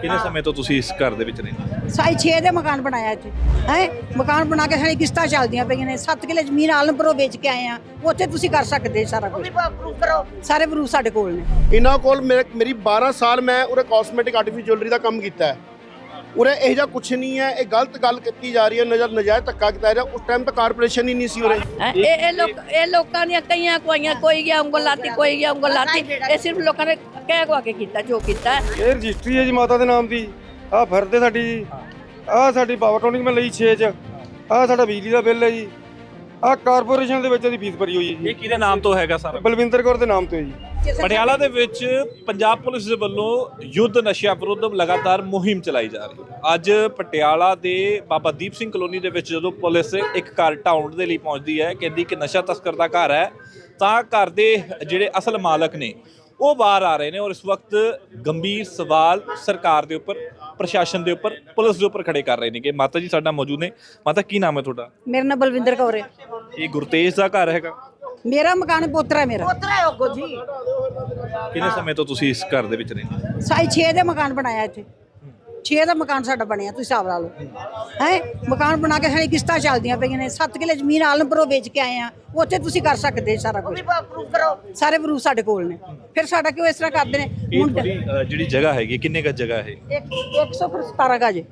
ਕਿੰਨੇ ਸਮੇਂ ਤੋਂ ਤੁਸੀਂ ਇਸ ਘਰ ਦੇ ਵਿੱਚ ਰਹਿੰਦੇ ਸਾਈ 6 ਦੇ ਮਕਾਨ ਬਣਾਇਆ ਇੱਥੇ। ਹੈ? ਮਕਾਨ ਬਣਾ ਕੇ ਸਾਡੀ ਕਿਸ਼ਤਾਂ ਚੱਲਦੀਆਂ ਪਈਆਂ ਨੇ। 7 ਕਿੱਲੇ ਜ਼ਮੀਨ ਆਲਮਪੁਰੋਂ ਵੇਚ ਕੇ ਆਏ ਆ ਉੱਥੇ ਤੁਸੀਂ ਕਰ ਸਕਦੇ ਸਾਰਾ ਕੁਝ ਸਾਰੇ ਪ੍ਰੂਫ ਸਾਡੇ ਕੋਲ ਨੇ। ਇਹਨਾਂ ਕੋਲ ਮੇਰੇ- ਮੇਰੀ 12 ਸਾਲ ਮੈਂ ਉਰੇ ਕਾਸਮੈਟਿਕ ਆਰਟੀਫਿਸ਼ਲ ਜੁਐਲਰੀ ਦਾ ਕੰਮ ਕੀਤਾ ਹੈ। ਉਰੇ ਇਹ ਜਿਹਾ ਕੁਝ ਨਹੀਂ ਹੈ ਇਹ ਗਲਤ ਗੱਲ ਕੀਤੀ ਜਾ ਰਹੀ ਹੈ ਨਜ਼ਰ ਨਜਾਇਜ਼ ਧੱਕਾ ਕੀਤਾ ਜਾ ਉਸ ਟਾਈਮ ਤਾਂ ਕਾਰਪੋਰੇਸ਼ਨ ਹੀ ਨਹੀਂ ਸੀ ਉਰੇ। ਹੈਂ, ਇਹ ਇਹ ਲੋਕ ਇਹ ਲੋਕਾਂ ਦੀਆਂ ਕਈਆਂ ਕੁਆਈਆਂ ਕੋਈ ਗਿਆ ਉਂਗਲ ਲਾਤੀ ਕੋਈ ਗਿਆ ਉਂਗਲ ਲਾਤੀ। ਇਹ ਸਿਰਫ ਲੋਕਾਂ ਨੇ ਕਹਿ ਕੁਆ ਕੇ ਕੀਤਾ ਜੋ ਕੀਤਾ ਹੈ। ਇਹ ਰਜਿਸਟਰੀ ਹੈ ਜੀ ਮਾਤਾ ਦੇ ਨਾਮ ਦੀ। ਆਹ ਫਿਰਦੇ ਸਾਡੀ ਜੀ। ਆਹ ਸਾਡੀ ਪਾਵਰ ਟੋਨਿੰਗ ਮੈਂ ਲਈ 6 ਚ। ਆਹ ਸਾਡਾ ਬਿਜਲੀ ਦਾ ਬਿੱਲ ਹੈ ਜੀ। ਆਹ ਕਾਰਪੋਰੇਸ਼ਨ ਦੇ ਵਿੱਚ ਇਹਦੀ ਫੀਸ ਭਰੀ ਹੋਈ ਹੈ ਇਹ ਜੀ ਕਿਹਦੇ ਨਾਮ ਤੋਂ ਹੈਗਾ ਸਾਰਾ? ਬਲਵਿੰਦਰ ਕੌਰ ਦੇ ਨਾਮ ਤੋਂ ਹੈ ਜੀ। ਪਟਿਆਲਾ ਦੇ ਵਿੱਚ ਪੰਜਾਬ ਪੁਲਿਸ ਦੇ ਵੱਲੋਂ ਯੁੱਧ ਨਸ਼ਿਆਂ ਵਿਰੁੱਧ ਲਗਾਤਾਰ ਮੁਹਿੰਮ ਚਲਾਈ ਜਾ ਰਹੀ ਹੈ। ਅੱਜ ਪਟਿਆਲਾ ਦੇ ਬਾਬਾ ਦੀਪ ਸਿੰਘ ਕਲੋਨੀ ਦੇ ਵਿੱਚ ਜਦੋਂ ਪੁਲਿਸ ਇੱਕ ਘਰ ਢਾਉਣ ਦੇ ਲਈ ਪਹੁੰਚਦੀ ਹੈ ਕਹਿੰਦੀ ਕਿ ਨਸ਼ਾ ਤਸਕਰ ਦਾ ਘਰ ਹੈ ਤਾਂ ਘਰ ਦੇ ਜਿਹੜੇ ਅਸਲ ਮਾਲਕ ਨੇ ਉਹ ਬਾਹਰ ਆ ਰਹੇ ਨੇ ਔਰ ਇਸ ਵਕਤ ਗੰਭੀਰ ਸਵਾਲ ਸਰਕਾਰ ਦੇ ਉੱਪਰ ਪ੍ਰਸ਼ਾਸਨ ਦੇ ਉੱਪਰ ਪੁਲਿਸ ਦੇ ਉੱਪਰ ਖੜੇ ਕਰ ਰਹੇ ਨੇ ਕਿ ਮਾਤਾ ਜੀ ਸਾਡਾ ਮੌਜੂਦ ਨੇ। ਮਾਤਾ ਕੀ ਨਾਮ ਹੈ ਤੁਹਾਡਾ? ਮੇਰਾ ਨਾਮ ਬਲਵਿੰਦਰ ਕੌਰ ਹੈ। ਇਹ ਗੁਰਤੇਜ ਦਾ ਘਰ ਹੈਗਾ? ਮੇਰਾ ਮਕਾਨ ਪੋਤਰਾ ਹੈ ਮੇਰਾ। ਕਿੰਨੇ ਸਮੇਂ ਤੋਂ ਤੁਸੀਂ ਇਸ ਘਰ ਦੇ ਵਿੱਚ ਰਹਿੰਦੇ ਸਾਈ 6 ਦੇ ਮਕਾਨ ਬਣਾਇਆ ਇੱਥੇ। 6 ਦਾ ਮਕਾਨ ਸਾਡਾ ਬਣਿਆ ਤੁਸੀਂ ਹਿਸਾਬ ਲਾ ਲਓ। ਹੈ? ਮਕਾਨ ਬਣਾ ਕੇ ਸਾਡੀ ਕਿਸ਼ਤਾਂ ਚੱਲਦੀਆਂ ਪਈਆਂ ਨੇ। 7 ਕਿੱਲੇ ਜ਼ਮੀਨ ਆਲਮਪੁਰੋਂ ਵੇਚ ਕੇ ਆਏ ਆ। ਉੱਥੇ ਤੁਸੀਂ ਕਰ ਸਕਦੇ ਸਾਰਾ ਕੁਝ ਸਾਰੇ ਪ੍ਰੂਫ ਸਾਡੇ ਕੋਲ ਨੇ। ਫਿਰ ਸਾਡਾ ਕਿਉਂ ਇਸ ਤਰ੍ਹਾਂ ਕਰਦੇ ਨੇ? ਇਹ ਮੁੰਡੇ ਤੁਹਾਡੀ ਅ, ਜਿਹੜੀ ਜਗ੍ਹਾ ਹੈਗੀ ਕਿੰਨੇ ਕ ਜਗ੍ਹਾ ਹੈ ਇੱਕ 117 ਗਜ।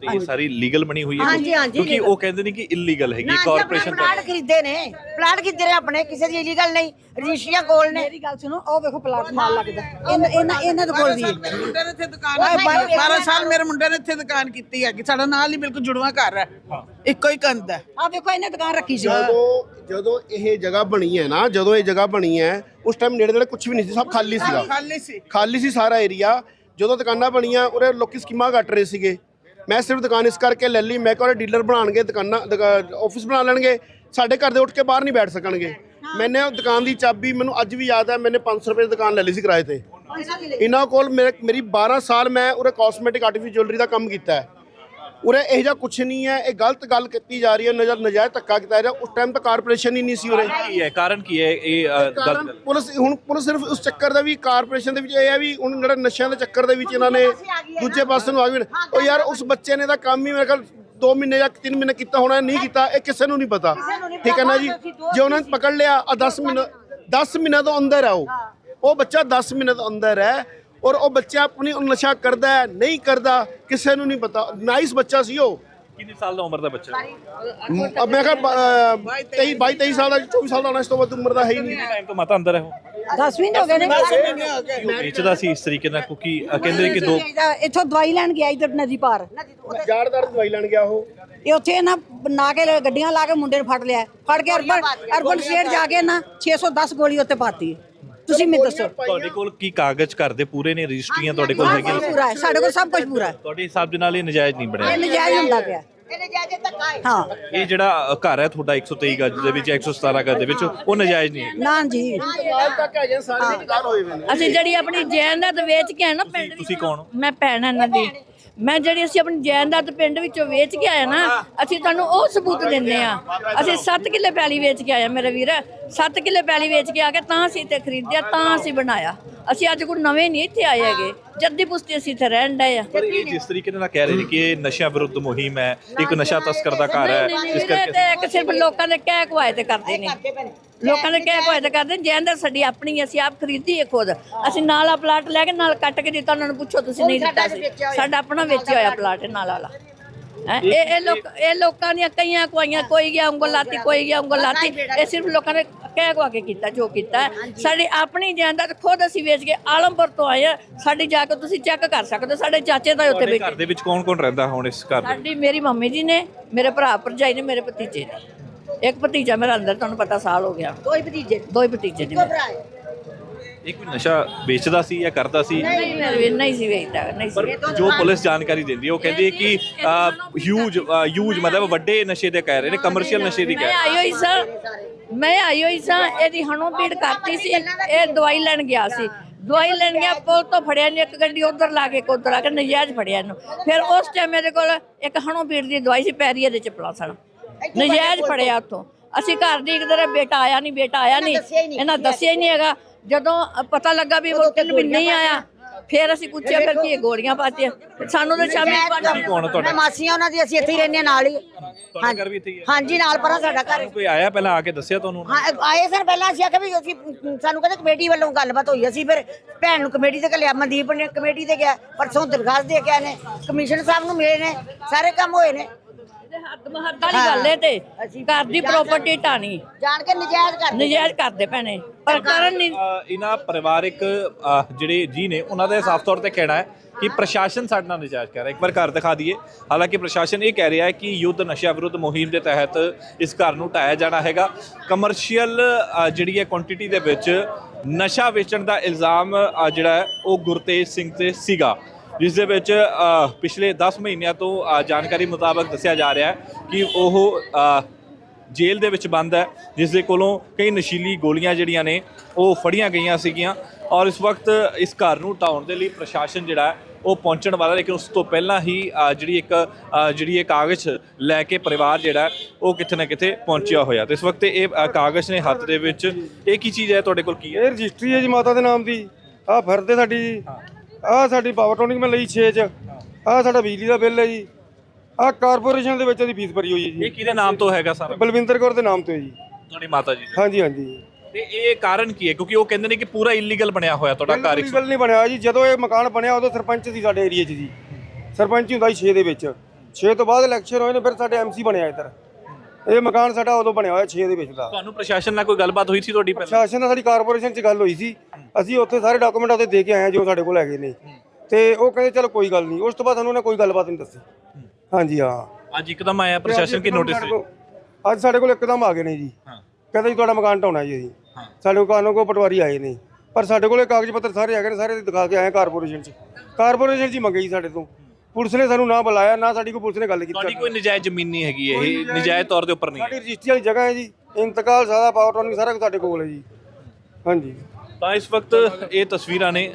ਤੇ ਇਹ ਸਾਰੀ ਲੀਗਲ ਬਣੀ ਹੋਈ ਹੈ ਹਾਂਜੀ, ਹਾਂਜੀ, ਕਿਉਂਕਿ legal। ਉਹ ਕਹਿੰਦੇ ਨੇ ਕਿ ਇਲੀਗਲ ਹੈਗੀ ਕਾਰਪੋਰੇਸ਼ਨ ਪਲਾਟ ਖਰੀਦੇ ਨੇ ਪਲਾਟ ਖਰੀਦੇ ਨੇ ਆਪਣੇ ਕਿਸੇ ਦੀ ਇਲੀਗਲ ਨਹੀਂ ਰਜਿਸਟਰੀਆਂ ਕੋਲ ਨੇ। ਮੇਰੀ ਗੱਲ ਸੁਣੋ ਉਹ ਵੇਖੋ ਪਲਾਟ ਮਾਲ ਲੱਗਦਾ। ਇਹਨਾਂ ਇਹਨਾਂ ਇਹਨਾਂ ਦੇ ਕੋਲ ਵੀ ਹੈ। ਮੇਰੇ ਮੁੰਡੇ ਨੇ ਇੱਥੇ ਦੁਕਾਨ ਕੀਤੀ 12 ਸਾਲ ਮੇਰੇ ਮੁੰਡੇ ਨੇ ਇੱਥੇ ਦੁਕਾਨ ਕੀਤੀ ਹੈਗੀ ਸਾਡਾ ਨਾਲ ਹੀ ਬਿਲਕੁਲ ਜੁੜਵਾ ਘਰ ਹੈ। ਇੱਕੋ ਹੀ ਕੰਧ ਹੈ। ਆਹ ਵੇਖੋ ਇਹਨੇ ਦੁਕਾਨ ਰੱਖੀ ਸੀ। ਜਦੋਂ ਜਦੋਂ ਇਹ ਜਗ੍ਹਾ ਬਣੀ ਹੈ ਨਾ ਜਦੋਂ ਇਹ ਜਗ੍ਹਾ ਬਣੀ ਹੈ ਉਸ ਟਾਈਮ ਨੇੜੇ ਨੇੜੇ ਕੁਝ ਵੀ ਨਹੀਂ ਸੀ ਸਭ ਖਾਲੀ ਸੀਗਾ। ਖਾਲੀ ਸੀ। ਖਾਲੀ ਸੀ ਸਾਰਾ ਏਰੀਆ ਜਦੋਂ ਦੁਕਾਨਾਂ ਬਣੀਆਂ ਉਰੇ ਲੋਕੀ ਸਕੀਮਾਂ ਕੱਟ ਰਹੇ ਸੀਗੇ। ਮੈਂ ਸਿਰਫ ਦੁਕਾਨ ਇਸ ਕਰਕੇ ਲੈ ਲਈ ਮੈਂ ਕਿਹਾ ਡੀਲਰ ਬਣਾਉਣਗੇ ਦੁਕਾਨਾਂ ਆਫਿਸ ਬਣਾ ਲੈਣਗੇ ਸਾਡੇ ਘਰ ਦੇ ਉੱਠ ਕੇ ਬਾਹਰ ਨਹੀਂ ਬੈਠ ਸਕਣਗੇ। ਮੈਨੇ ਉਹ ਦੁਕਾਨ ਦੀ ਚਾਬੀ ਮੈਨੂੰ ਅੱਜ ਵੀ ਯਾਦ ਹੈ ਮੈਨੇ 500 ਰੁਪਏ ਦੀ ਦੁਕਾਨ ਲੈ ਲਈ ਸੀ ਕਿਰਾਏ ਤੇ। ਇਹਨਾਂ ਕੋਲ ਮੇਰੇ ਮੇਰੀ 12 ਸਾਲ ਮੈਂ ਉਰੇ ਕਾਸਮੈਟਿਕ ਆਰਟੀਫਿਸ਼ਲ ਜੁਐਲਰੀ ਦਾ ਕੰਮ ਕੀਤਾ ਹੈ। ਉਰੇ ਇਹ ਜਿਹਾ ਕੁਝ ਨਹੀਂ ਹੈ ਇਹ ਗਲਤ ਗੱਲ ਕੀਤੀ ਜਾ ਰਹੀ ਹੈ ਨਜ਼ਰ ਨਜਾਇਜ਼ ਧੱਕਾ ਕੀਤਾ ਜਾ ਰਿਹਾ ਉਸ ਟਾਈਮ ਤਾਂ ਕਾਰਪੋਰੇਸ਼ਨ ਹੀ ਨਹੀਂ ਸੀ ਉਰੇ। ਕੀ ਹੈ ਕਾਰਨ ਕੀ ਹੈ ਇਹ ਅ, ਕਾਰਨ ਗਲਤ ਪੁਲਿਸ ਹੁਣ ਪੁਲਿਸ ਸਿਰਫ ਉਸ ਚੱਕਰ ਦਾ ਵੀ ਕਾਰਪੋਰੇਸ਼ਨ ਦੇ ਵਿੱਚ ਇਹ ਹੈ ਵੀ ਹੁਣ ਜਿਹੜਾ ਨਸ਼ਿਆਂ ਦੇ ਚੱਕਰ ਦੇ ਵਿੱਚ ਇਹਨਾਂ ਨੇ ਦੂਜੇ ਪਾਸੇ ਨੂੰ। ਆ ਗਏ ਨੇ। ਉਹ ਯਾਰ ਉਸ ਬੱਚੇ ਨੇ ਤਾਂ ਕੰਮ ਹੀ ਮੇਰੇ ਖਿਆਲ 2 ਮਹੀਨੇ ਜਾਂ 3 ਮਹੀਨੇ ਕੀਤਾ ਹੋਣਾ ਨਹੀਂ ਕੀਤਾ ਇਹ ਕਿਸੇ ਨੂੰ ਨਹੀਂ ਪਤਾ। ਠੀਕ ਹੈ ਨਾ ਜੀ? ਜੇ ਉਹਨਾਂ ਨੇ ਪਕੜ ਲਿਆ ਆ 10 ਮਹੀਨੇ 10 ਮਹੀਨੇ ਤੋਂ ਅੰਦਰ ਹੈ ਉਹ। ਉਹ ਬੱਚਾ 10 ਮਹੀਨੇ ਤੋਂ ਅੰਦਰ ਹੈ ਔਰ ਉਹ ਬੱਚਾ ਆਪਣੀ ਨਸ਼ਾ ਕਰਦਾ ਹੈ ਨਹੀਂ ਕਰਦਾ ਕਿਸੇ ਨੂੰ ਨਹੀਂ ਪਤਾ। ਨਾਈਸ ਬੱਚਾ ਸੀ ਉਹ। ਕਿੰਨੇ ਸਾਲ ਦਾ ਉਮਰ ਦਾ ਬੱਚਾ? ਅਬ ਮੈਂ ਕਿਹਾ 23 22 23 ਸਾਲ ਦਾ 24 ਸਾਲ ਦਾ ਹੋਣਾ ਇਸ ਤੋਂ ਵੱਧ ਉਮਰ ਦਾ ਹੈ ਹੀ ਨਹੀਂ। ਟਾਈਮ ਤੋਂ ਮਾਤਾ ਅੰਦਰ ਹੈ ਉਹ? 10 ਮਹੀਨੇ ਹੋ ਗਏ ਨੇ। ਵੇਚਦਾ ਸੀ ਇਸ ਤਰੀਕੇ ਨਾਲ ਕਿਉਂਕਿ ਕਹਿੰਦੇ ਕਿ ਦੋ ਇੱਥੋਂ ਦਵਾਈ ਲੈਣ ਗਿਆ ਇਧਰ ਨਦੀ ਪਾਰ। ਜਾੜਦਾਰ ਦਵਾਈ ਲੈਣ ਗਿਆ ਉਹ। ਇਹ ਉੱਥੇ ਨਾ ਨਾ ਕੇ ਗੱਡੀਆਂ ਲਾ ਕੇ ਮੁੰਡੇ ਨੂੰ ਫੜ ਲਿਆ। ਫੜ ਕੇ ਅਰਬਨ ਅਰਬਨ ਸ਼ੇਰ ਜਾ ਕੇ ਨਾ 610 ਗੋਲੀ ਉੱਤੇ ਪਾਤੀ। ਤੁਸੀਂ ਮੈਨੂੰ ਦੱਸੋ। ਤੁਹਾਡੇ ਕੋਲ ਕੀ ਕਾਗਜ਼ ਘਰ ਦੇ ਪੂਰੇ ਨੇ ਰਜਿਸਟਰੀਆਂ ਤੁਹਾਡੇ ਕੋਲ ਹੈਗੀਆਂ? ਕੁਝ ਪੂਰਾ ਹੈ ਸਾਡੇ ਕੋਲ ਸਭ ਕੁਝ ਪੂਰਾ ਹੈ। ਤੁਹਾਡੇ ਹਿਸਾਬ ਦੇ ਨਾਲ ਇਹ ਨਜਾਇਜ਼ ਨਹੀਂ ਇਹ ਬਣਿਆ ਨਜਾਇਜ਼ ਹੁੰਦਾ ਪਿਆ। ਇਹਨੇ ਜਾਜੇ ਧੱਕਾ ਹੈ। ਹਾਂ। ਇਹ ਜਿਹੜਾ ਅ, ਘਰ ਹੈ ਤੁਹਾਡਾ 123 ਗਜ ਦੇ ਵਿੱਚ 117 ਗਜ ਦੇ ਵਿੱਚ ਉਹ ਨਜਾਇਜ਼ ਨਹੀਂ ਹੈ ਨਾ ਜੀ। ਨੇ ਅਸੀਂ ਜਿਹੜੀ ਆਪਣੀ ਜਾਇਦਾਦ ਵੇਚ ਕੇ ਆਏ ਨਾ ਪਿੰਡ ਤੁਸੀਂ ਕੌਣ ਹੋ? ਮੈਂ ਭੈਣ ਇਹਨਾਂ ਦੀ। ਮੈਂ ਜਿਹੜੀ ਅਸੀਂ ਆਪਣੀ ਜਾਇਦਾਦ ਪਿੰਡ ਵਿੱਚੋਂ ਵੇਚ ਕੇ ਆਇਆ ਨਾ, ਅਸੀਂ ਤੁਹਾਨੂੰ ਉਹ ਸਬੂਤ ਦਿੰਦੇ ਆ ਅਸੀਂ 7 ਕਿੱਲੇ ਪੈਲੀ ਵੇਚ ਕੇ ਆਏ ਆ ਮੇਰੇ ਵੀਰ। 7 ਕਿੱਲੇ ਪੈਲੀ ਵੇਚ ਕੇ ਆ ਕੇ ਤਾਂ ਅਸੀਂ ਤੇ ਖਰੀਦਿਆ, ਤਾਂ ਅਸੀਂ ਬਣਾਇਆ। ਅਸੀਂ ਅੱਜ ਕੋਈ ਨਵੇਂ ਨਹੀਂ ਇੱਥੇ ਆਏ ਹੈਗੇ। ਜੱਦੀ ਪੁਸਤੀ ਅਸੀਂ ਇੱਥੇ ਰਹਿਣ ਡਏ ਆ। ਪਰ ਇਹ ਜਿਸ ਤਰੀਕੇ ਨਾਲ ਕਹਿ ਰਹੇ ਨੇ ਕਿ ਇਹ ਨਸ਼ਿਆਂ ਵਿਰੁੱਧ ਮੁਹਿੰਮ ਹੈ ਇੱਕ ਨਸ਼ਾ ਤਸਕਰ ਦਾ ਘਰ ਹੈ ਇਸ ਕਰਕੇ ਤੇ ਇੱਕ ਸਿਰਫ ਲੋਕਾਂ ਦੇ ਕਹਿ ਕੁਆਏ ਤੇ ਕਰਦੇ ਨੇ। ਲੋਕਾਂ ਦੇ ਕਹਿ ਕੁਆਏ ਤੇ ਕਰਦੇ ਨੇ ਜੈਂਦਰ ਸਾਡੀ ਆਪਣੀ ਹੈ, ਅਸੀਂ ਆਪ ਖਰੀਦੀ ਹੈ। ਖੁਦ ਅਸੀਂ ਨਾਲ ਆ ਪਲਾਟ ਲੈ ਕੇ ਨਾਲ ਕੱਟ ਕੇ ਦਿੱਤਾ ਉਹਨਾਂ ਨੂੰ ਪੁੱਛੋ ਤੁਸੀਂ ਨਹੀਂ ਦਿੱਤਾ ਸੀ। ਸਾਡਾ ਆਪਣਾ ਵੇਚਿਆ ਹੋਇਆ ਪਲਾਟ ਇਹ ਨਾਲ ਵਾਲਾ। ਹੈਂ, ਇਹ ਇਹ ਲੋਕ ਇਹ ਲੋਕਾਂ ਦੀਆਂ ਕਈਆਂ ਕੁਆਈਆਂ ਕੋਈ ਗਿਆ ਉਂਗਲ ਲਾਤੀ ਕੋਈ ਗਿਆ ਉਂਗਲ ਲਾਤੀ ਇਹ ਸਿਰਫ ਲੋਕਾਂ ਨੇ ਕਹਿ ਕੁਆ ਕੇ ਕੀਤਾ ਜੋ ਕੀਤਾ ਹੈ। ਸਾਡੀ ਆਪਣੀ ਜਾਇਦਾਦ ਖੁਦ ਅਸੀਂ ਵੇਚ ਕੇ ਆਲਮਪੁਰ ਤੋਂ ਆਏ ਹਾਂ। ਸਾਡੀ ਜਾ ਕੇ ਤੁਸੀਂ ਚੈੱਕ ਕਰ ਸਕਦੇ ਹੋ ਸਾਡੇ ਚਾਚੇ ਦਾ ਉੱਥੇ ਤੁਹਾਡੇ ਬੈਠੇ। ਘਰ ਦੇ ਵਿੱਚ ਕੌਣ ਕੌਣ ਰਹਿੰਦਾ ਹੁਣ ਇਸ ਘਰ ਦੇ ਸਾਡੀ ਮੇਰੀ ਮੰਮੀ ਜੀ ਨੇ ਮੇਰੇ ਭਰਾ ਭਰਜਾਈ ਨੇ ਮੇਰੇ ਭਤੀਜੇ ਨੇ। ਇੱਕ ਭਤੀਜਾ ਮੇਰਾ ਅੰਦਰ ਤੁਹਾਨੂੰ ਪਤਾ ਸਾਲ ਹੋ ਗਿਆ। ਕੋਈ ਭਤੀਜੇ। ਦੋ ਹੀ ਭਤੀਜੇ ਨੇ ਮੇਰੇ। ਭਰਾ ਹੈ। ਇਹ ਕੋਈ ਨਸ਼ਾ ਵੇਚਦਾ ਸੀ ਜਾਂ ਕਰਦਾ ਸੀ? ਨਹੀਂ ਨਹੀਂ ਸੀ ਵੇਚਦਾ ਨਹੀਂ ਪਰ ਸੀ ਜੋ ਪੁਲਿਸ ਜਾਣਕਾਰੀ ਦਿੰਦੀ ਹੈ ਉਹ ਕਹਿੰਦੀ ਹੈ ਕਿ ਹਿਊਜ ਹਿਊਜ ਮਤਲਬ ਵੱਡੇ ਨਸ਼ੇ ਦੇ ਕਹਿ ਰਹੇ ਨੇ ਕਮਰਸ਼ੀਅਲ ਨਸ਼ੇ ਦੀ ਮੈਂ ਕਹਿ ਆਈ ਹੋਈ ਸਾਂ ਮੈਂ ਆਈ ਹੋਈ ਸਾਂ ਇਹਦੀ ਹਣੋਂ ਪੀੜ ਕਰਤੀ ਸੀ ਇਹ ਦਵਾਈ ਲੈਣ ਗਿਆ ਸੀ। ਦਵਾਈ ਲੈਣ ਗਿਆ ਪੁਲ ਤੋਂ ਫੜਿਆ ਨਹੀਂ ਇੱਕ ਗੱਡੀ ਉਧਰ ਲਾ ਕੇ ਇੱਕ ਉੱਧਰ ਆ ਕੇ ਨਜਾਇਜ਼ ਫੜਿਆ ਇਹਨੂੰ। ਫਿਰ ਉਸ ਟਾਈਮ ਮੇਰੇ ਕੋਲ ਇੱਕ ਹਣੋਂ ਪੀੜ ਦੀ ਦਵਾਈ ਸੀ ਪੈਰੀਏ ਦੇ ਚੱਪਲਾਂ ਸਣ ਨਜਾਇਜ਼ ਫੜਿਆ ਉੱਥੋਂ। ਅਸੀਂ ਘਰ ਦੀ ਕਿਧਰੇ ਬੇਟਾ ਆਇਆ ਨਹੀਂ ਬੇਟਾ ਆਇਆ ਨਹੀਂ ਇਹਨਾਂ ਦੱਸਿਆ ਹੀ ਨਹੀਂ ਹੈਗਾ। ਜਦੋਂ ਪਤਾ ਲੱਗਾ ਵੀ ਉਹ ਤਿੰਨ ਮਹੀਨੇ ਨਹੀਂ ਆਇਆ ਫਿਰ ਅਸੀਂ ਪੁੱਛਿਆ ਫਿਰ ਕੀ ਇਹ ਗੋਲੀਆਂ ਪਾਤੀਆਂ। ਸਾਨੂੰ ਤਾਂ ਸ਼ਾਮੀ ਤੁਸੀਂ ਕੌਣ ਹੋ ਤੁਹਾਡਾ? ਮੈਂ ਮਾਸੀਆਂ ਉਹਨਾਂ ਦੀ ਅਸੀਂ ਇੱਥੇ ਹੀ ਰਹਿੰਦੇ ਹਾਂ ਨਾਲ ਹੀ। ਤੁਹਾਡਾ ਘਰ ਵੀ ਇੱਥੇ ਹੀ ਹੈ? ਹਾਂਜੀ ਨਾਲ ਪਰਾਂ ਸਾਡਾ ਘਰ। ਹੈ। ਕੋਈ ਆਇਆ ਪਹਿਲਾਂ ਆ ਕੇ ਦੱਸਿਆ ਤੁਹਾਨੂੰ ਹਾਂ ਆਏ ਸਰ ਪਹਿਲਾਂ ਅਸੀਂ ਆਖਿਆ ਵੀ ਅਸੀਂ ਸਾਨੂੰ ਕਹਿੰਦੇ ਕਮੇਟੀ ਵੱਲੋਂ ਗੱਲਬਾਤ ਹੋਈ। ਅਸੀਂ ਫਿਰ ਭੈਣ ਨੂੰ ਕਮੇਟੀ ਤੇ ਘੱਲਿਆ ਮਨਦੀਪ ਨੇ ਕਮੇਟੀ ਤੇ ਗਿਆ ਪਰਸੋਂ ਦਰਖਾਸਤ ਦੇ ਕੇ ਆਏ ਨੇ। ਕਮਿਸ਼ਨਰ ਸਾਹਿਬ ਨੂੰ ਮਿਲੇ ਨੇ ਸਾਰੇ ਕੰਮ ਹੋਏ ਨੇ। ਹੱਦ ਮਹੱਦ ਵਾਲੀ ਗੱਲ ਏ ਤੇ। ਘਰ ਦੀ ਪ੍ਰਾਪਰਟੀ ਢਾਣੀ। ਜਾਣ ਕੇ ਨਜਾਇਜ਼ ਕਰਦੇ ਨਜਾਇਜ਼ ਕਰਦੇ ਭੈਣੇ। ਪਰ ਕਰਨ ਨਹੀਂ ਇਹਨਾਂ ਪਰਿਵਾਰਿਕ ਅ, ਜਿਹੜੇ ਜੀ ਨੇ ਉਹਨਾਂ ਦਾ ਸਾਫ਼ ਤੌਰ ਤੇ ਕਹਿਣਾ ਹੈ ਕਿ ਪ੍ਰਸ਼ਾਸਨ ਸਾਡੇ ਨਾਲ ਨਜਾਇਜ਼ ਕਰ ਰਿਹਾ ਇੱਕ ਵਾਰ ਘਰ ਦਿਖਾ ਦਈਏ। ਹਾਲਾਂਕਿ ਪ੍ਰਸ਼ਾਸਨ ਇਹ ਕਹਿ ਰਿਹਾ ਹੈ ਕਿ ਯੁੱਧ ਨਸ਼ਾ ਵਿਰੁੱਧ ਮੁਹਿੰਮ ਦੇ ਤਹਿਤ ਇਸ ਘਰ ਨੂੰ ਢਾਇਆ ਜਾਣਾ ਹੈਗਾ। ਕਮਰਸ਼ੀਅਲ ਜਿਹੜੀ ਹੈ ਕੁਆਂਟੀਟੀ ਦੇ ਵਿੱਚ ਨਸ਼ਾ ਵੇਚਣ ਦਾ ਇਲਜ਼ਾਮ ਅ, ਜਿਹੜਾ ਹੈ ਉਹ ਗੁਰਤੇਜ ਸਿੰਘ ਤੇ ਸੀਗਾ। ਜਿਸ ਦੇ ਵਿੱਚ ਪਿਛਲੇ 10 ਮਹੀਨਿਆਂ ਤੋਂ ਜਾਣਕਾਰੀ ਮੁਤਾਬਕ ਦੱਸਿਆ ਜਾ ਰਿਹਾ ਹੈ ਕਿ ਉਹ ਜੇਲ੍ਹ ਦੇ ਵਿੱਚ ਬੰਦ ਹੈ ਜਿਸ ਦੇ ਕੋਲੋਂ ਕਈ ਨਸ਼ੀਲੀ ਗੋਲੀਆਂ ਜਿਹੜੀਆਂ ਨੇ ਉਹ ਫੜੀਆਂ ਗਈਆਂ ਸੀਗੀਆਂ ਔਰ ਇਸ ਵਕਤ ਇਸ ਘਰ ਨੂੰ ਢਾਉਣ ਦੇ ਲਈ ਪ੍ਰਸ਼ਾਸਨ ਜਿਹੜਾ ਉਹ ਪਹੁੰਚਣ ਵਾਲਾ ਲੇਕਿਨ ਉਸ ਤੋਂ ਪਹਿਲਾਂ ਹੀ ਜਿਹੜੀ ਇੱਕ ਜਿਹੜੀ ਇਹ ਕਾਗਜ਼ ਲੈ ਕੇ ਪਰਿਵਾਰ ਜਿਹੜਾ ਉਹ ਕਿਤੇ ਨਾ ਕਿਤੇ ਪਹੁੰਚਿਆ ਹੋਇਆ। ਤੇ ਇਸ ਵਕਤ ਇਹ ਕਾਗਜ਼ ਨੇ ਹੱਥ ਦੇ ਵਿੱਚ ਇਹ ਕੀ ਚੀਜ਼ ਹੈ? ਤੁਹਾਡੇ ਕੋਲ ਕੀ ਹੈ? ਇਹ ਰਜਿਸਟਰੀ ਹੈ ਜੀ ਮਾਤਾ ਦੇ ਨਾਮ ਦੀ। ਆਹ ਫਰਦੇ ਸਾਡੀ ਜੀ। ਆਹ ਸਾਡੀ ਪਾਵਰ ਟੋਨਿਕ ਮੈਂ ਲਈ 6 ਚ। ਆਹ ਸਾਡਾ ਬਿਜਲੀ ਦਾ ਬਿੱਲ ਹੈ ਜੀ। ਆਹ ਕਾਰਪੋਰੇਸ਼ਨ ਦੇ ਵਿੱਚ ਉਹਦੀ ਫੀਸ ਭਰੀ ਹੋਈ ਹੈ ਇਹ ਜੀ ਕਿਹਦੇ ਨਾਮ ਤੋਂ ਹੈਗਾ ਸਾਰਾ? ਬਲਵਿੰਦਰ ਕੌਰ ਦੇ ਨਾਮ ਤੋਂ ਹੈ ਜੀ। ਤੁਹਾਡੀ ਮਾਤਾ ਜੀ ਹਾਂਜੀ ਹਾਂਜੀ। ਤੇ ਇਹ ਕਾਰਨ ਕੀ ਹੈ? ਕਿਉਂਕਿ ਉਹ ਕਹਿੰਦੇ ਨੇ ਕਿ ਪੂਰਾ ਇਲੀਗਲ ਬਣਿਆ ਹੋਇਆ ਤੁਹਾਡਾ ਘਰ ਗੱਲ ਨਹੀਂ ਬਣਿਆ ਜੀ। ਜਦੋਂ ਇਹ ਮਕਾਨ ਬਣਿਆ ਉਦੋਂ ਸਰਪੰਚ ਸੀ ਸਾਡੇ ਏਰੀਆ 'ਚ ਜੀ। ਸਰਪੰਚ ਹੀ ਹੁੰਦਾ ਸੀ 6 ਦੇ ਵਿੱਚ। 6 ਤੋਂ ਬਾਅਦ ਇਲੈਕਸ਼ਨ ਹੋਏ ਨੇ ਫਿਰ ਸਾਡੇ ਐਮਸੀ ਬਣਿਆ ਇੱਧਰ। ਇਹ ਮਕਾਨ ਸਾਡਾ ਉਦੋਂ ਬਣਿਆ ਹੋਇਆ 6 ਦੇ ਵਿੱਚ ਦਾ। ਤੁਹਾਨੂੰ ਪ੍ਰਸ਼ਾਸਨ ਨਾਲ ਕੋਈ ਗੱਲਬਾਤ ਹੋਈ ਸੀ ਤੁਹਾਡੀ ਪਹਿਲਾਂ? ਪ੍ਰਸ਼ਾਸਨ ਨਾਲ ਸਾਡੀ ਕਾਰਪੋਰੇਸ਼ਨ 'ਚ ਗੱਲ ਹੋਈ ਸੀ। ਅਸੀਂ ਉੱਥੇ ਸਾਰੇ ਡਾਕੂਮੈਂਟ ਉਹਦੇ ਦੇ ਕੇ ਆਏ ਹਾਂ ਜੋ ਸਾਡੇ ਕੋਲ ਹੈਗੇ ਨੇ। ਤੇ ਉਹ ਕਹਿੰਦੇ ਚਲੋ ਕੋਈ ਗੱਲ ਨਹੀਂ। ਉਸ ਤੋਂ ਬਾਅਦ ਸਾਨੂੰ ਉਹਨੇ ਕੋਈ ਗੱਲਬਾਤ ਨਹੀਂ ਦੱਸੀ। ਹਾਂਜੀ ਹਾਂ। ਅੱਜ ਇੱਕਦਮ ਆਇਆ ਪ੍ਰਸ਼ਾਸਨ ਕੀ ਨੋਟਿਸ ਅੱਜ ਸਾਡੇ ਕੋਲ ਇੱਕਦਮ ਆ ਗਏ ਨੇ ਜੀ। ਹਾਂ। ਕਹਿੰਦੇ ਜੀ ਤੁਹਾਡਾ ਮਕਾਨ ਢਾਉਣਾ ਜੀ ਅਸੀਂ। ਸਾਡੇ ਕੋਲ ਕੋ ਪਟਵਾਰੀ ਆਏ ਨੇ। ਪਰ ਸਾਡੇ ਕੋਲੇ ਕਾਗਜ਼ ਪੱਤਰ ਸਾਰੇ ਹੈਗੇ ਨੇ ਸਾਰੇ ਦਿਖਾ ਕੇ ਆਏ ਕਾਰਪੋਰੇਸ਼ਨ 'ਚ। ਕਾਰਪੋਰੇਸ਼ਨ 'ਚ ਹੀ ਮੰਗੇ ਜੀ ਸਾਡੇ ਤੋਂ। ਪੁਲਿਸ ਨੇ ਸਾਨੂੰ ਨਾ ਬੁਲਾਇਆ ਨਾ ਸਾਡੀ ਕੋਈ ਪੁਲਿਸ ਨੇ ਗੱਲ ਕੀਤੀ ਤੁਹਾਡੀ ਕੋਈ ਨਜਾਇਜ਼ ਜ਼ਮੀਨ ਨਹੀਂ ਹੈਗੀ ਇਹ? ਨਜਾਇਜ਼ ਤੌਰ ਦੇ ਉੱਪਰ ਨਹੀਂ ਹੈ। ਸਾਡੀ ਰਜਿਸਟਰੀ ਵਾਲੀ ਜਗ੍ਹਾ ਹੈ ਜੀ। ਇੰਤਕਾਲ ਸਾਰਾ ਪਾਵਰ ਟੋਨਿੰਗ ਸਾਰਾ ਕੁਝ ਸਾਡੇ ਕੋਲ ਹੈ ਜੀ। ਹਾਂਜੀ। ਤਾਂ ਇਸ ਵਕਤ ਇਹ ਤਸਵੀਰਾਂ ਨੇ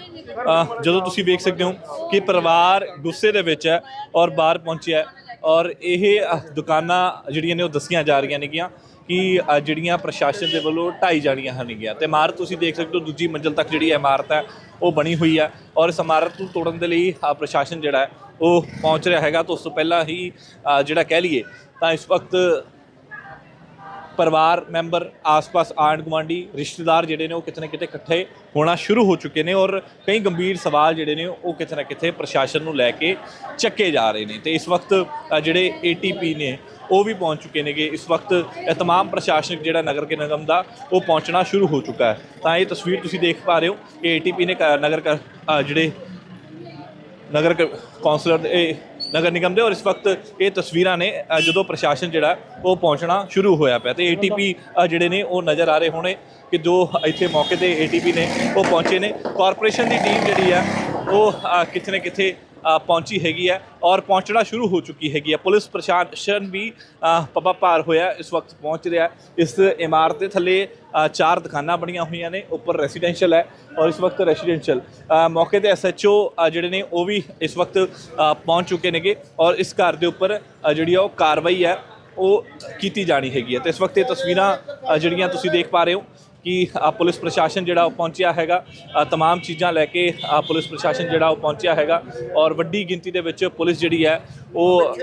ਅਹ ਜਦੋਂ ਤੁਸੀਂ ਵੇਖ ਸਕਦੇ ਹੋ ਕਿ ਪਰਿਵਾਰ ਗੁੱਸੇ ਦੇ ਵਿੱਚ ਹੈ ਔਰ ਬਾਹਰ ਪਹੁੰਚਿਆ ਹੈ ਔਰ ਇਹ ਅਹ, ਦੁਕਾਨਾਂ ਜਿਹੜੀਆਂ ਨੇ ਉਹ ਦੱਸੀਆਂ ਜਾ ਰਹੀਆਂ ਨੇਗੀਆਂ ਕਿ ਅਹ, ਜਿਹੜੀਆਂ ਪ੍ਰਸ਼ਾਸਨ ਦੇ ਵੱਲੋਂ ਢਾਈ ਜਾਣੀਆਂ ਹਨਗੀਆਂ। ਤੇ ਇਮਾਰਤ ਤੁਸੀਂ ਦੇਖ ਸਕਦੇ ਹੋ ਦੂਜੀ ਮੰਜ਼ਲ ਤੱਕ ਜਿਹੜੀ ਇਮਾਰਤ ਹੈ ਉਹ ਬਣੀ ਹੋਈ ਹੈ ਔਰ ਇਸ ਇਮਾਰਤ ਨੂੰ ਤੋੜਨ ਦੇ ਲਈ ਅਹ, ਪ੍ਰਸ਼ਾਸਨ ਜਿਹੜਾ ਹੈ ਉਹ ਪਹੁੰਚ ਰਿਹਾ ਹੈਗਾ ਤਾਂ ਉਸ ਤੋਂ ਪਹਿਲਾਂ ਹੀ ਜਿਹੜਾ ਕਹਿ ਲਈਏ ਤਾਂ ਇਸ ਵਕਤ ਪਰਿਵਾਰ ਮੈਂਬਰ ਆਸ-ਪਾਸ ਆਂਢ ਗੁਆਂਢੀ ਰਿਸ਼ਤੇਦਾਰ ਜਿਹੜੇ ਨੇ ਉਹ ਕਿਤੇ ਨਾ ਕਿਤੇ ਇਕੱਠੇ ਹੋਣਾ ਸ਼ੁਰੂ ਹੋ ਚੁੱਕੇ ਨੇ ਔਰ ਕਈ ਗੰਭੀਰ ਸਵਾਲ ਜਿਹੜੇ ਨੇ ਉਹ ਕਿਤੇ ਨਾ ਕਿਤੇ ਪ੍ਰਸ਼ਾਸਨ ਨੂੰ ਲੈ ਕੇ ਚੱਕੇ ਜਾ ਰਹੇ ਨੇ। ਤੇ ਇਸ ਵਕਤ ਅ, ਜਿਹੜੇ ਏਟੀਪੀ ਨੇ ਉਹ ਵੀ ਪਹੁੰਚ ਚੁੱਕੇ ਨੇਗੇ। ਇਸ ਵਕਤ ਇਹ ਤਮਾਮ ਪ੍ਰਸ਼ਾਸਨਿਕ ਜਿਹੜਾ ਨਗਰ ਕੇ ਨਿਗਮ ਦਾ ਉਹ ਪਹੁੰਚਣਾ ਸ਼ੁਰੂ ਹੋ ਚੁੱਕਾ ਹੈ। ਤਾਂ ਇਹ ਤਸਵੀਰ ਤੁਸੀਂ ਦੇਖ ਪਾ ਰਹੇ ਹੋ ਕਿ ਏਟੀਪੀ ਨੇ ਕ- ਨਗਰ ਕ- ਜਿਹੜੇ ਨਗਰ ਕ- ਕੌਂਸਲਰ ਦੇ ਇਹ ਨਗਰ ਨਿਗਮ ਦੇ ਔਰ ਇਸ ਵਕਤ ਇਹ ਤਸਵੀਰਾਂ ਨੇ ਅ, ਜਦੋਂ ਪ੍ਰਸ਼ਾਸਨ ਜਿਹੜਾ ਉਹ ਪਹੁੰਚਣਾ ਸ਼ੁਰੂ ਹੋਇਆ ਪਿਆ। ਤੇ ਏਟੀਪੀ ਜਿਹੜੇ ਨੇ ਉਹ ਨਜ਼ਰ ਆ ਰਹੇ ਹੋਣੇ ਕਿ ਜੋ ਇੱਥੇ ਮੌਕੇ ਤੇ ਏਟੀਪੀ ਨੇ ਉਹ ਪਹੁੰਚੇ ਨੇ। ਕਾਰਪੋਰੇਸ਼ਨ ਦੀ ਟੀਮ ਜਿਹੜੀ ਹੈ ਉਹ ਅ, ਕਿਤੇ ਨਾ ਕਿੱਥੇ ਪਹੁੰਚੀ ਹੈਗੀ ਹੈ ਔਰ ਪਹੁੰਚਣਾ ਸ਼ੁਰੂ ਹੋ ਚੁੱਕੀ ਹੈਗੀ ਹੈ। ਪੁਲਿਸ ਪ੍ਰਸ਼ਾਸਨ ਵੀ ਅ, ਪੱਪਾ ਭਾਰ ਹੋਇਆ ਇਸ ਵਕਤ ਪਹੁੰਚ ਰਿਹਾ ਇਸ ਇਮਾਰਤ ਦੇ ਥੱਲੇ ਚਾਰ ਦੁਕਾਨਾਂ ਬਣੀਆਂ ਹੋਈਆਂ ਨੇ ਉੱਪਰ ਰੈਸੀਡੈਂਸ਼ੀਅਲ ਹੈ ਔਰ ਇਸ ਵਕਤ ਰੈਸੀਡੈਂਸ਼ੀਅਲ ਮੌਕੇ ਤੇ ਐਸਐਚਓ ਜਿਹੜੇ ਨੇ ਉਹ ਵੀ ਇਸ ਵਕਤ ਪਹੁੰਚ ਚੁੱਕੇ ਨੇਗੇ ਔਰ ਇਸ ਘਰ ਦੇ ਉੱਪਰ ਜਿਹੜੀ ਉਹ ਕਾਰਵਾਈ ਹੈ ਉਹ ਕੀਤੀ ਜਾਣੀ ਹੈਗੀ ਹੈ। ਤੇ ਇਸ ਵਕਤ ਇਹ ਤਸਵੀਰਾਂ ਜਿਹੜੀਆਂ ਤੁਸੀਂ ਦੇਖ ਪਾ ਰਹੇ ਹੋ ਕਿ ਪੁਲਿਸ ਪ੍ਰਸ਼ਾਸਨ ਜਿਹੜਾ ਉਹ ਪਹੁੰਚਿਆ ਹੈਗਾ ਅ, ਤਮਾਮ ਚੀਜ਼ਾਂ ਲੈ ਕੇ ਪੁਲਿਸ ਪ੍ਰਸ਼ਾਸਨ ਜਿਹੜਾ ਉਹ ਪਹੁੰਚਿਆ ਹੈਗਾ ਔਰ ਵੱਡੀ ਗਿਣਤੀ ਦੇ ਵਿੱਚ ਪੁਲਿਸ ਜਿਹੜੀ ਹੈ ਉਹ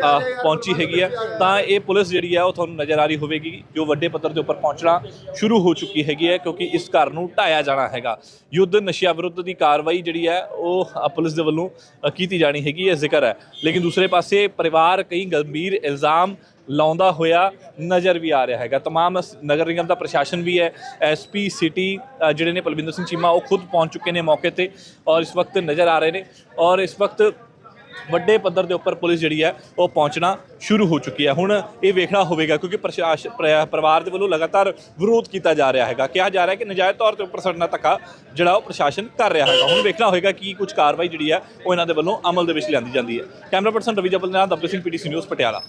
ਪਹੁੰਚੀ ਹੈਗੀ ਹੈ। ਤਾਂ ਇਹ ਪੁਲਿਸ ਜਿਹੜੀ ਹੈ ਉਹ ਤੁਹਾਨੂੰ ਨਜ਼ਰ ਆ ਰਹੀ ਹੋਵੇਗੀ ਜੋ ਵੱਡੇ ਪੱਧਰ ਦੇ ਉੱਪਰ ਪਹੁੰਚਣਾ ਸ਼ੁਰੂ ਹੋ ਚੁੱਕੀ ਹੈਗੀ ਹੈ ਕਿਉਂਕਿ ਇਸ ਘਰ ਨੂੰ ਢਾਇਆ ਜਾਣਾ ਹੈਗਾ। ਯੁੱਧ ਨਸ਼ਿਆਂ ਵਿਰੁੱਧ ਦੀ ਕਾਰਵਾਈ ਜਿਹੜੀ ਹੈ ਉਹ ਪੁਲਿਸ ਦੇ ਵੱਲੋਂ ਕੀਤੀ ਜਾਣੀ ਹੈਗੀ ਇਹ ਜ਼ਿਕਰ ਹੈ। ਲੇਕਿਨ ਦੂਸਰੇ ਪਾਸੇ ਪਰਿਵਾਰ ਕਈ ਗੰਭੀਰ ਇਲਜ਼ਾਮ ਲਾਉਂਦਾ ਹੋਇਆ ਨਜ਼ਰ ਵੀ ਆ ਰਿਹਾ ਹੈਗਾ तमाम ਸ- ਨਗਰ ਨਿਗਮ ਦਾ ਪ੍ਰਸ਼ਾਸਨ ਵੀ ਹੈ ਐਸਪੀ ਸਿਟੀ ਅ, ਜਿਹੜੇ ਨੇ ਪਲਵਿੰਦਰ ਸਿੰਘ ਚੀਮਾ ਉਹ ਖੁਦ ਪਹੁੰਚ ਚੁੱਕੇ ਨੇ ਮੌਕੇ ਤੇ ਔਰ ਇਸ ਵਕਤ ਨਜ਼ਰ ਆ ਰਹੇ ਨੇ ਔਰ ਇਸ ਵਕਤ ਵੱਡੇ ਪੱਧਰ ਦੇ ਉੱਪਰ ਪੁਲਿਸ ਜਿਹੜੀ ਹੈ ਉਹ ਪਹੁੰਚਣਾ ਸ਼ੁਰੂ ਹੋ ਚੁੱਕੀ ਹੈ ਹੁਣ ਇਹ ਵੇਖਣਾ ਹੋਵੇਗਾ ਕਿਉਂਕਿ ਪ੍ਰਸ਼ਾਸਨ ਪ੍ਰ- ਪਰਿਵਾਰ ਦੇ ਵੱਲੋਂ ਲਗਾਤਾਰ ਵਿਰੋਧ ਕੀਤਾ ਜਾ ਰਿਹਾ ਹੈਗਾ ਕਿਹਾ ਜਾ ਰਿਹਾ ਕਿ ਨਜਾਇਜ਼ ਤੌਰ ਤੇ ਉੱਪਰ ਸੜਨਾ ਧੱਕਾ ਜਿਹੜਾ ਉਹ ਪ੍ਰਸ਼ਾਸਨ ਕਰ ਰਿਹਾ ਹੈਗਾ ਹੁਣ ਵੇਖਣਾ ਹੋਵੇਗਾ ਕੀ ਕੁਝ ਕਾਰਵਾਈ ਜਿਹੜੀ ਹੈ ਉਹ ਇਹਨਾਂ ਦੇ ਵੱਲੋਂ ਅਮਲ ਦੇ ਵਿੱਚ ਲਿਆਂਦੀ ਜਾਂਦੀ ਹੈ ਕੈਮਰਾ ਪਰਸਨ ਰਵੀ ਜਬਲ ਨਾਲ ਦਬਲੇ ਸਿੰਘ ਪੀਟੀਸੀ ਨਿਊਜ਼ ਪਟਿਆਲਾ